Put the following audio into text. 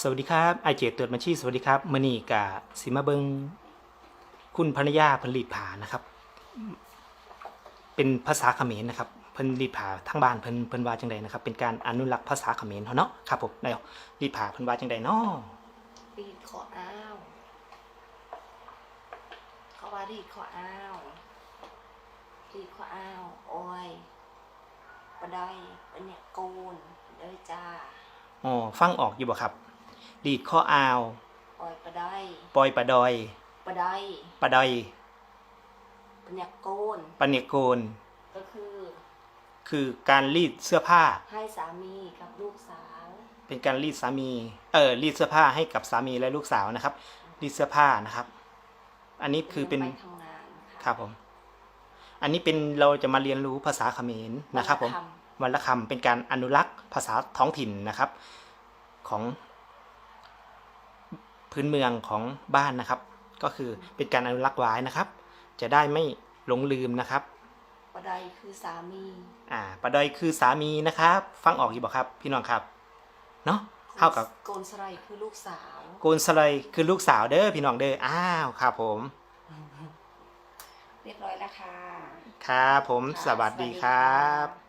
สวัสดีครับไอเจตตรวจบัญชีสวัสดีครับมณีกะสิมาเบิงคุณภรรยาผลิตผานะครับ เป็นภาษาเขมรนะครับเพิ่นรีดผาทั้งบ้านเพิ่นเพิ่นว่าจังใดนะครับ เป็นการอนุรักษ์ภาษาเขมรเขาเนาะครับผมแล้วรีดผาเพิ่นว่าจังใดเนาะรีดขออ้าวเขาว่ารีดขออ้าวรีดขออ้าวโอ้ยปะได้ปะเนี่ยโกนเด้อจ้าอ๋อฟังออกอยู่บ่ครับ รีดข้ออาวโอ้ยปะได้ปอยปะดอยปะได้ปะดอยปะเนี่ยโกนปะเนยโกนก็คือ คือการรีดเสื้อผ้า ให้สามีกับลูกสาว เป็นการรีดสามีเออรีดเสื้อผ้าให้กับสามีและลูกสาวนะครับ รีดเสื้อผ้านะครับ อันนี้คือเป็นไปทำงานะครับผม อันนี้เป็นเราจะมาเรียนรู้ภาษาเขมรนะครับผมวันละวันละคำเป็นการอนุรักษ์ภาษาท้องถิ่นนะครับ ของ พื้นเมืองของบ้านนะครับ ก็คือเป็นการอนุรักษ์ไว้นะครับ จะได้ไม่หลงลืมนะครับปะได้คือสามีอ่าปะดอยคือสามีนะครับ ฟังออกอยู่บ่ครับ พี่น้องครับเนาะเท่ากับโกนสไลคือลูกสาวโกนสไลยคือลูกสาวเด้อพี่น้องเด้ออ้าวครับผม เรียบร้อยแล้วค่ะครับผมค่ะสวัสดีสวัสดีครัค่ะบ